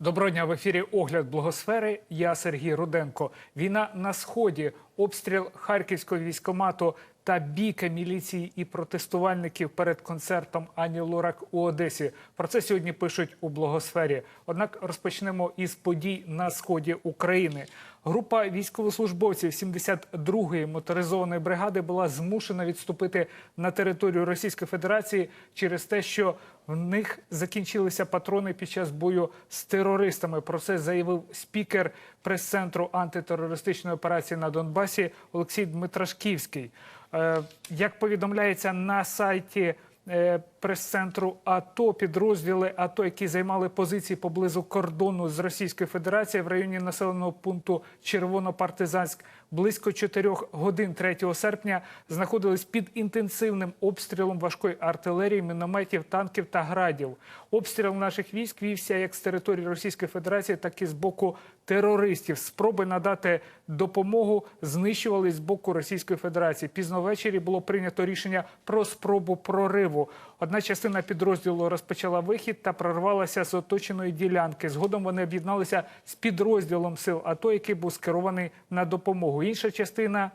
Доброго дня в ефірі Огляд Благосфери. Я Сергій Руденко. Війна на сході, обстріл харківського військомату та бійка міліції і протестувальників перед концертом Ані Лорак у Одесі. Про це сьогодні пишуть у Благосфері. Однак розпочнемо із подій на сході України. Група військовослужбовців 72-ї моторизованої бригади була змушена відступити на територію Російської Федерації через те, що в них закінчилися патрони під час бою з терористами. Про це заявив спікер прес-центру антитерористичної операції на Донбасі Олексій Дмитрашківський. Е, Як повідомляється на сайті е, прес-центру АТО, підрозділи АТО, які займали позиції поблизу кордону з Російською Федерацією в районі населеного пункту Червонопартизанськ, близько 4 годин 3 серпня знаходились під інтенсивним обстрілом важкої артилерії, мінометів, танків та градів. Обстріл наших військ вівся як з території Російської Федерації, так і з боку терористів. Спроби надати допомогу знищувались з боку Російської Федерації. Пізно ввечері було прийнято рішення про спробу прориву. Одна частина підрозділу розпочала вихід та прорвалася з оточеної ділянки. Згодом вони об'єдналися з підрозділом сил АТО, який був скерований на допомогу. Інша частина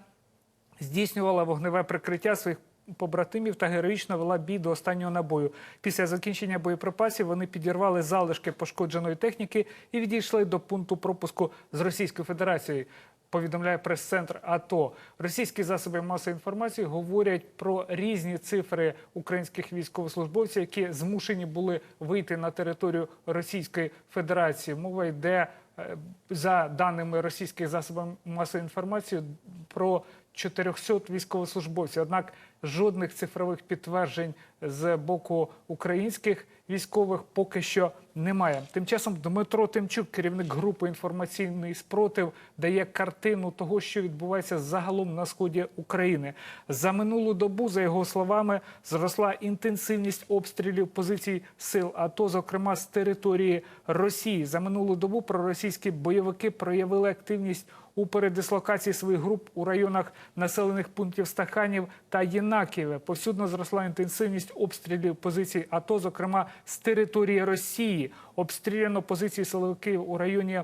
здійснювала вогневе прикриття своїх побратимів та героїчно вела бій до останнього набою. Після закінчення боєприпасів вони підірвали залишки пошкодженої техніки і відійшли до пункту пропуску з Російською Федерацією. Повідомляє прес-центр АТО. Російські засоби масової інформації говорять про різні цифри українських військовослужбовців, які змушені були вийти на територію Російської Федерації. Мова йде е, за даними російських засобів масової інформації про 400 військовослужбовців. Однак жодних цифрових підтверджень з боку українських військових поки що немає. Тим часом Дмитро Тимчук, керівник групи інформаційний спротив, дає картину того, що відбувається загалом на сході України. За минулу добу, за його словами, зросла інтенсивність обстрілів позицій сил АТО, зокрема з території Росії. За минулу добу проросійські бойовики проявили активність у передислокації своїх груп у районах населених пунктів Стаханів та Єнакієве. Повсюдно зросла інтенсивність обстрілів позицій АТО, зокрема з території Росії. Обстріляно позиції силовиків у районі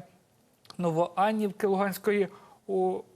Новоаннівки Луганської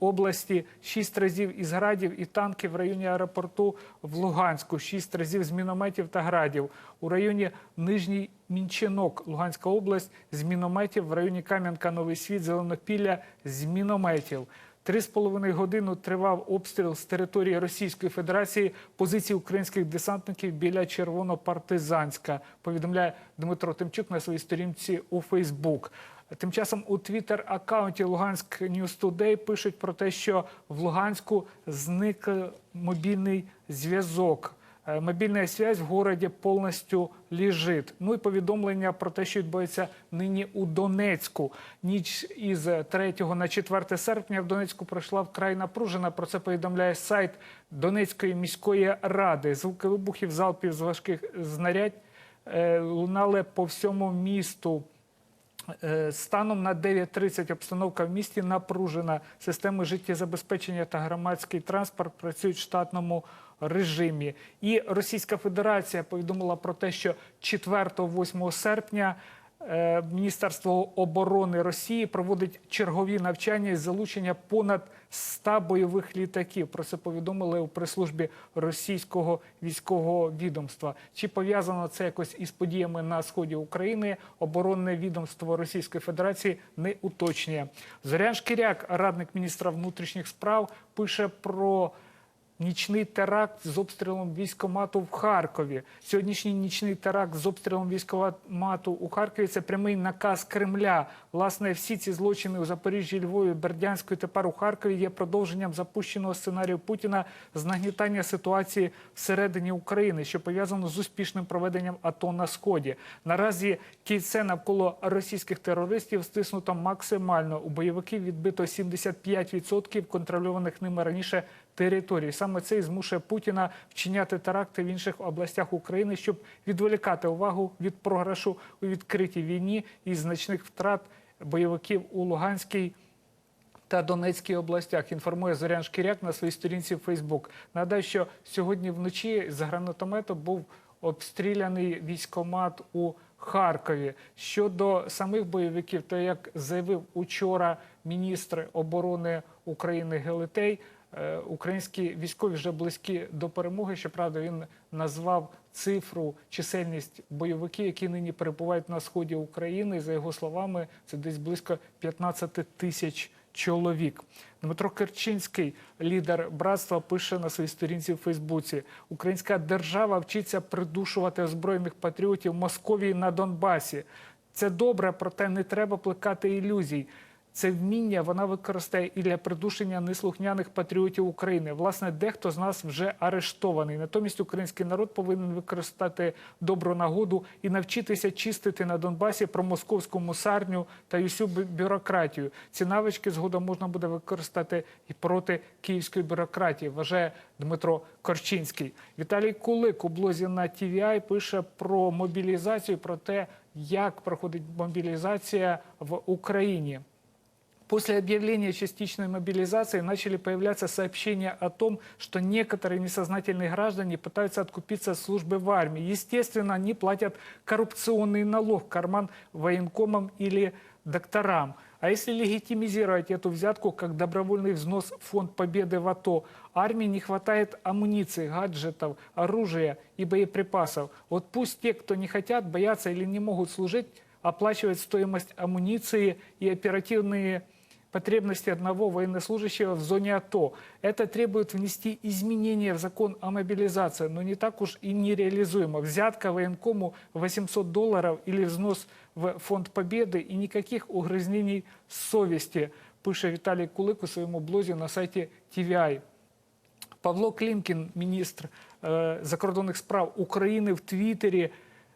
області шість разів із градів і танків в районі аеропорту в Луганську, шість разів з мінометів та градів. У районі Нижній Мінчинок, Луганська область, з мінометів в районі Кам'янка, Новий Світ, Зеленопілля з мінометів. Три з половиною годину тривав обстріл з території Російської Федерації позицій українських десантників біля Червонопартизанська. Повідомляє Дмитро Тимчук на своїй сторінці у Фейсбук. Тим часом у твіттер-аккаунті Луганськ News Today пишуть про те, що в Луганську зник мобільний зв'язок. Е, Мобільна связь в городі повністю лежить. Ну і повідомлення про те, що відбувається нині у Донецьку. Ніч із 3 на 4 серпня в Донецьку пройшла вкрай напружена. Про це повідомляє сайт Донецької міської ради. Звуки вибухів, залпів з важких знарядь е, лунали по всьому місту. Е, Станом на 9.30 обстановка в місті напружена. Системи життєзабезпечення та громадський транспорт працюють в штатному режимі. І Російська Федерація повідомила про те, що 4-8 серпня Міністерство оборони Росії проводить чергові навчання із залучення понад 100 бойових літаків. Про це повідомили у прес-службі російського військового відомства. Чи пов'язано це якось із подіями на сході України? Оборонне відомство Російської Федерації не уточнює. Зорян Шкіряк, радник міністра внутрішніх справ, пише про. Нічний теракт з обстрілом військомату в Харкові. Сьогоднішній нічний теракт з обстрілом військомату у Харкові це прямий наказ Кремля. Власне, всі ці злочини у Запоріжжі, Львові, Бердянську і тепер у Харкові є продовженням запущеного сценарію Путіна з нагнітання ситуації всередині України, що пов'язано з успішним проведенням АТО на сході. Наразі кільце навколо російських терористів стиснуто максимально. У бойовиків відбито 75% контрольованих ними раніше територій. Саме це і змушує Путіна вчиняти теракти в інших областях України, щоб відволікати увагу від програшу у відкритій війні і значних втрат бойовиків у Луганській. Та Донецькій областях інформує Зорян Шкіряк на своїй сторінці в Фейсбук. Нагадаю, що сьогодні вночі з гранатомету був обстріляний військомат у Харкові. Щодо самих бойовиків, то як заявив учора міністр оборони України Гелетей, українські військові вже близькі до перемоги. Щоправда, він назвав цифру чисельність бойовиків, які нині перебувають на сході України. За його словами, це десь близько 15 тисяч чоловік. Дмитро Керчинський, лідер братства, пише на своїй сторінці в Фейсбуці: Українська держава вчиться придушувати озброєних патріотів Московії на Донбасі. Це добре, проте не треба плекати ілюзій. Це вміння вона використає і для придушення неслухняних патріотів України. Власне, дехто з нас вже арештований. Натомість український народ повинен використати добру нагоду і навчитися чистити на Донбасі про московську мусарню та усю бюрократію. Ці навички згодом можна буде використати і проти київської бюрократії. Вважає Дмитро Корчинський. Віталій Кулик у блозі на TVI пише про мобілізацію, про те, як проходить мобілізація в Україні. После объявления частичной мобилизации начали появляться сообщения о том, что некоторые несознательные граждане пытаются откупиться от службы в армии. Естественно, они платят коррупционный налог в карман военкомам или докторам. А если легитимизировать эту взятку как добровольный взнос в фонд победы в АТО, армии не хватает амуниции, гаджетов, оружия и боеприпасов. Вот пусть те, кто не хотят, боятся или не могут служить, оплачивать стоимость амуниции и оперативные потребности одного военнослужащего в зоне АТО. Это требует внести изменения в закон о мобилизации, но не так уж и нереализуемо. Взятка военкому 800 долларов или взнос в фонд Победы и никаких угрызнений совести, пише Віталій Кулик у своєму блозі на сайті TVI. Павло Клімкін, міністр е, закордонних справ України в Твіттері,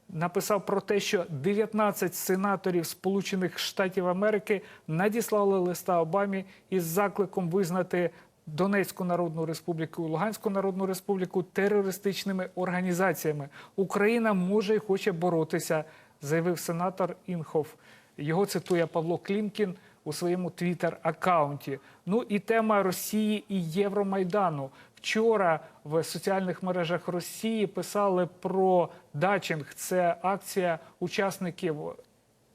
Написав про те, що 19 сенаторів Сполучених Штатів Америки надіслали листа Обамі із закликом визнати Донецьку Народну Республіку і Луганську Народну Республіку терористичними організаціями. Україна може і хоче боротися, заявив сенатор Інхоф. Його цитує Павло Клімкін у своєму твіттер-аккаунті. Ну і тема Росії і Євромайдану. Вчора в соціальних мережах Росії писали про дачинг. Це акція учасників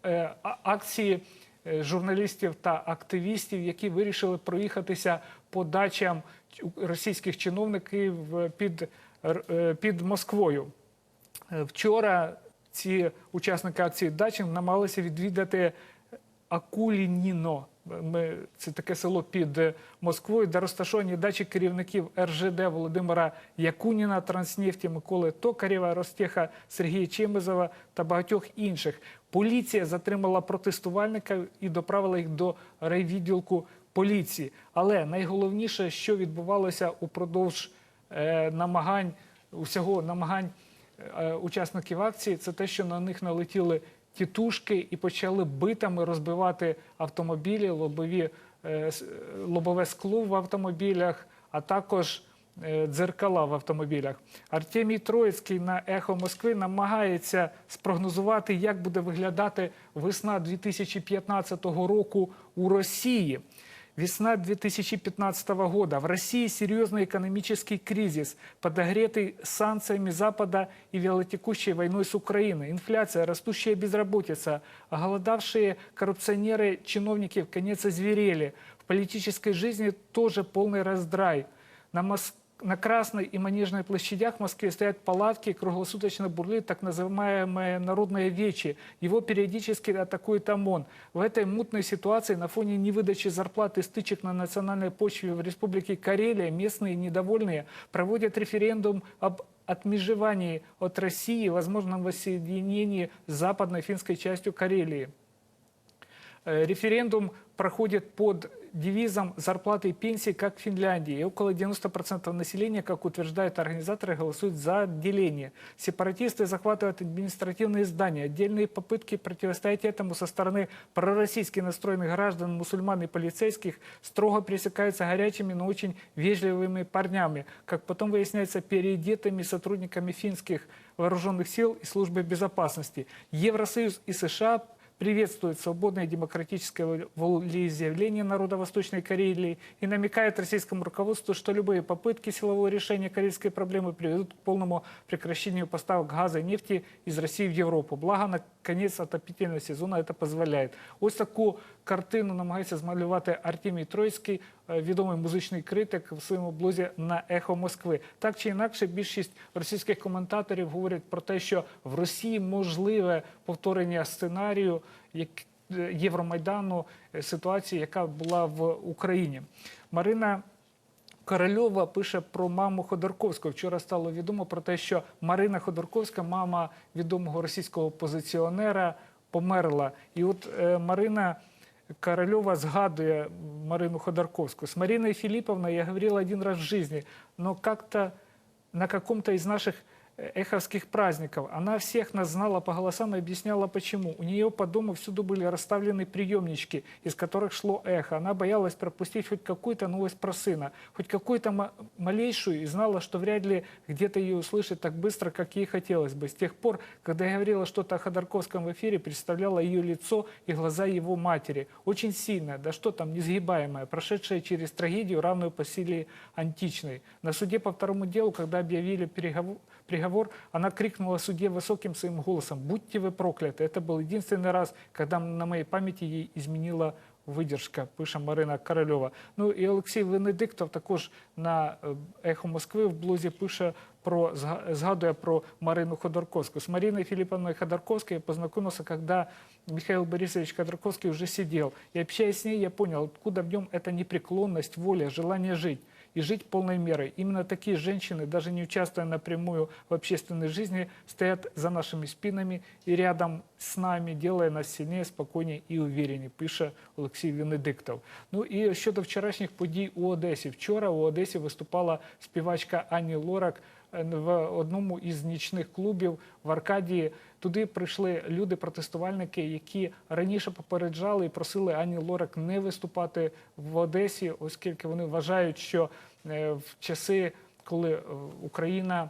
е, акції е, журналістів та активістів, які вирішили проїхатися по дачам російських чиновників е, під, е, під Москвою. Вчора ці учасники акції Дачинг намагалися відвідати Акулініно. Ми, це таке село під Москвою, де розташовані дачі керівників РЖД Володимира Якуніна, Транснефті, Миколи Токарєва, Ростеха, Сергія Чемезова та багатьох інших. Поліція затримала протестувальника і доправила їх до райвідділку поліції. Але найголовніше, що відбувалося упродовж е, намагань усього намагань е, учасників акції, це те, що на них налетіли тітушки і почали битами розбивати автомобілі, лобові, е, лобове скло в автомобілях, а також е, дзеркала в автомобілях. Артемій Троїцький на Ехо Москви намагається спрогнозувати, як буде виглядати весна 2015 року у Росії. Весна 2015 года. В России серьезный экономический кризис, подогретый санкциями Запада и велотекущей войной с Украиной. Инфляция, растущая безработица, оголодавшие коррупционеры, чиновники в конец озверели. В политической жизни тоже полный раздрай. На, Мос- на Красной и Манежной площадях в Москве стоят палатки, круглосуточно бурлит так называемое народное вече. Его периодически атакует ОМОН. В этой мутной ситуации на фоне невыдачи зарплат и стычек на национальной почве в Республике Карелия местные недовольные проводят референдум об отмежевании от России и возможном воссоединении с западной финской частью Карелии. Э, Референдум проходит под девизом «Зарплаты и пенсии, как в Финляндии». И около 90% населения, как утверждают организаторы, голосуют за отделение. Сепаратисты захватывают административные здания. Отдельные попытки противостоять этому со стороны пророссийски настроенных граждан, мусульман и полицейских строго пресекаются горячими, но очень вежливыми парнями, как потом выясняется, переодетыми сотрудниками финских вооруженных сил и службы безопасности. Евросоюз и США приветствует свободное демократическое волеизъявление народа Восточной Карелии и намекает российскому руководству, что любые попытки силового решения корейской проблемы приведут к полному прекращению поставок газа и нефти из России в Європу. Благо, на конець отопительного сезону це дозволяє. Ось таку картину намагається змалювати Артемій Троїцький, е, відомий музичний критик в своєму блозі на Ехо Москви. Так чи інакше, більшість російських коментаторів говорять про те, що в Росії можливе повторення сценарію е, Євромайдану е, ситуації, яка була в Україні. Марина Корольова пише про маму Ходорковського. Вчора стало відомо про те, що Марина Ходорковська, мама відомого російського опозиціонера, померла. І от е, Марина Корольова згадує Марину Ходорковську. С Мариной Филипповной я говорила один раз в жизни, но как-то на каком-то из наших эховских праздников. Она всех нас знала по голосам и объясняла, почему. У нее по дому всюду были расставлены приемнички, из которых шло эхо. Она боялась пропустить хоть какую-то новость про сына, хоть какую-то ма- малейшую, и знала, что вряд ли где-то ее услышат так быстро, как ей хотелось бы. С тех пор, когда я говорила что-то о Ходорковском в эфире, представляла ее лицо и глаза его матери. Очень сильная, да что там, несгибаемая, прошедшая через трагедию, равную по силе античной. На суде по второму делу, когда объявили переговор, приговор, она крикнула судье высоким своим голосом «Будьте вы прокляты!» Это был единственный раз, когда на моей памяти ей изменила видержка, пише Марина Корольова. Ну і Олексій Венедиктов також на е, Ехо Москви в блозі пише про зга- згадує про Марину Ходорковську. С Мариной Филипповной Ходорковской я познакомился, когда Михаил Борисович Ходорковский уже сидел. И общаясь с ней, я понял, откуда в нем эта непреклонность, воля, желание жить и жить полной мерой. Именно такие женщины, даже не участвуя напрямую в общественной жизни, стоят за нашими спинами и рядом с нами, делая нас сильнее, спокойнее і увереннее, пише Олексій Венедиктов. Ну і щодо вчорашніх подій у Одесі. Вчора у Одесі виступала співачка Ані Лорак е, в одному із нічних клубів в Аркадії. Туди прийшли люди-протестувальники, які раніше попереджали і просили Ані Лорак не виступати в Одесі, оскільки вони вважають, що е, в часи, коли е, Україна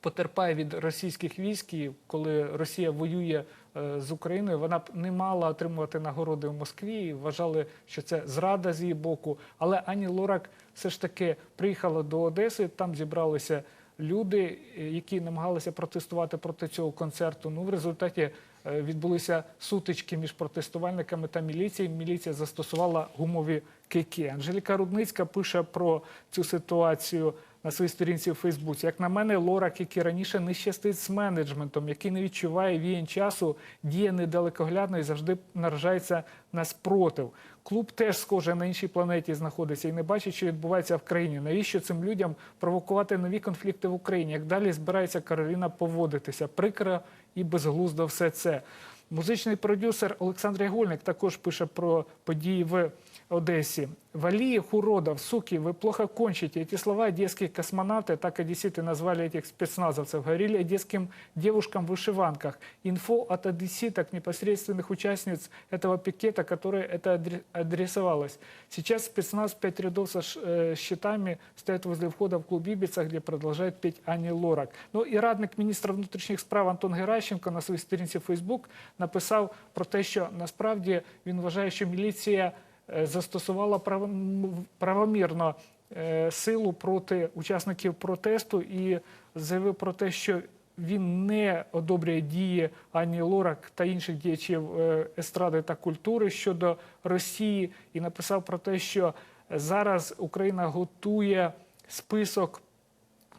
потерпає від російських військ, і коли Росія воює е, з Україною, вона б не мала отримувати нагороди в Москві. і Вважали, що це зрада з її боку. Але Ані Лорак все ж таки приїхала до Одеси. Там зібралися люди, е, які намагалися протестувати проти цього концерту. Ну, в результаті е, відбулися сутички між протестувальниками та міліцією. Міліція застосувала гумові кики. Анжеліка Рудницька пише про цю ситуацію на своїй сторінці у Фейсбуці. Як на мене, Лорак, який раніше не щастить з менеджментом, який не відчуває віянь часу, діє недалекоглядно і завжди наражається на спротив. Клуб теж схоже на іншій планеті знаходиться і не бачить, що відбувається в країні. Навіщо цим людям провокувати нові конфлікти в Україні? Як далі збирається Кароліна поводитися? Прикро і безглуздо все це. Музичний продюсер Олександр Ягольник також пише про події в Одессе. Валиев, уродов, суки, вы плохо кончите. Эти слова одесские космонавты, так одесситы назвали этих спецназовцев, говорили одесским девушкам в вышиванках. Инфо от одесситок, непосредственных участниц этого пикета, которые это адре- адресовалось. Сейчас спецназ пять рядов со ш- э, щитами стоят возле входа в клуб Ибица, где продолжает петь Ани Лорак. Ну і радник міністра внутрішніх справ Антон Геращенко на своїй сторінці Фейсбук написав про те, що насправді він вважає, що міліція е, застосувала право- правомірно е, силу проти учасників протесту і заявив про те, що він не одобрює дії Ані Лорак та інших діячів е, естради та культури щодо Росії, і написав про те, що зараз Україна готує список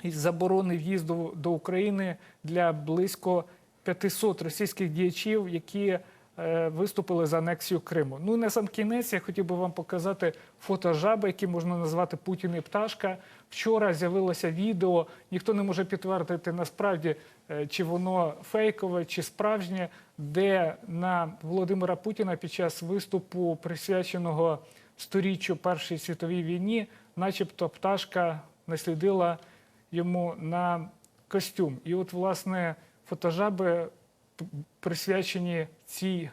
заборони в'їзду до України для близько 500 російських діячів, які е, виступили за анексію Криму. Ну і на сам кінець я хотів би вам показати фото жаби, які можна назвати Путін і пташка. Вчора з'явилося відео. Ніхто не може підтвердити насправді, е, чи воно фейкове, чи справжнє, де на Володимира Путіна під час виступу, присвяченого сторіччю Першій світовій війні, начебто пташка наслідила йому на костюм. І от, власне, фотожаби присвячені цій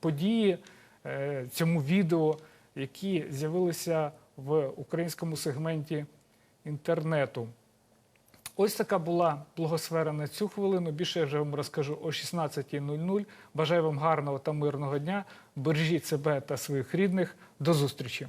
події, е, цьому відео, які з'явилися в українському сегменті інтернету. Ось така була благосфера на цю хвилину. Більше я вже вам розкажу о 16.00. Бажаю вам гарного та мирного дня. Бережіть себе та своїх рідних. До зустрічі.